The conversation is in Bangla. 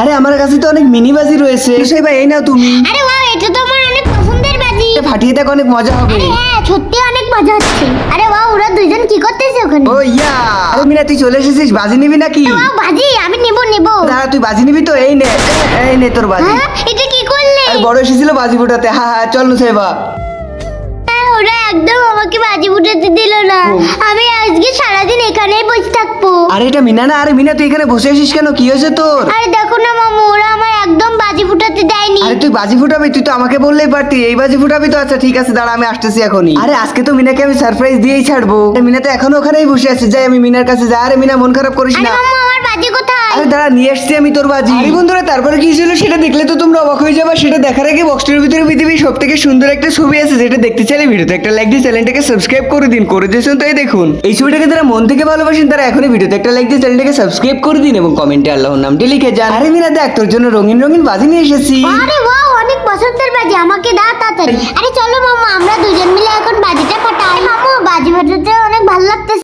আরে আমার কাছে তো অনেক মিনি বাজি রয়েছে। সেই ভাই এই নাও তুমি। আরে ওয়াও এটা তো আমার অনেক পছন্দের বাজি। এটা ফাটিয়ে দেখ অনেক মজা হবে। আরে হ্যাঁ সত্যি অনেক মজা হচ্ছে। আরে ওয়াও ওরা দুইজন কি করতেছে ওখানে? ও ইয়া। আরে মিনা তুই চলে এসেছিস বাজি নিবি নাকি? ওয়াও বাজি আমি নেব নেব। দাঁড়া তুই বাজি নিবি তো এই নে এই নে তোর বাজি। হ্যাঁ এটা কি করলে? আর বড় এসেছিল বাজি ফোটাতে। হ্যাঁ হ্যাঁ চল নুসাইবা ওরা একদম আমাকে বাজি ফুটাতে দিল না আমি আজকে সারাদিন এখানেই বসে থাকব আরে এটা মিনা না? আরে মিনা তুই এখানে বসে আছিস কেন? কি হয়েছে তোর? আরে দেখো না মামু ওরা আমায় একদম বাজি ফুটাতে দেয়নি। আরে তুই বাজি ফুটাবি? তুই তো আমাকে বললেই পারতি। এই বাজি ফুটাবি তো? আচ্ছা ঠিক আছে দাঁড়া আমি আসতেছি এখনই। আরে আজকে তো মিনাকে আমি সারপ্রাইজ দিয়েই ছাড়বো। মিনা তো এখনও ওখানেই বসে আছে। যাই আমি মিনার কাছে যাই। আরে মিনা মন খারাপ করিস আরে না। মামু আমার বাজি কোথায়? আরে দাঁড়া নিয়ে এসছি আমি তোর বাজি। আরে বন্ধুরা তারপরে কি ছিল সেটা দেখলে তো তোমরা অবাক হয়ে যাবে। সেটা দেখার আগে বক্সটার ভিতরে পৃথিবীর সব থেকে সুন্দর একটা ছবি আছে যেটা দেখতে চাইলে ভিডিওতে একটা লাইক দিয়ে চ্যানেলটাকে সাবস্ক্রাইব করে দিন করে দিয়েছেন তো এই দেখুন। এই ছবিটাকে যারা মন থেকে ভালোবাসেন তারা এখনই ভিডিওতে একটা লাইক দিয়ে চ্যানেলটাকে সাবস্ক্রাইব করে দিন এবং কমেন্টে আল্লাহর নামটি লিখে যান। আরে মিনা দেখ তোর জন্য রঙিন রঙিন বাজি নিয়ে এসেছি। আরে ওয়াও অনেক পছন্দের বাজি আমাকে দাও তাড়াতাড়ি। আরে চলো মামা আমরা দুজন মিলে এখন বাজি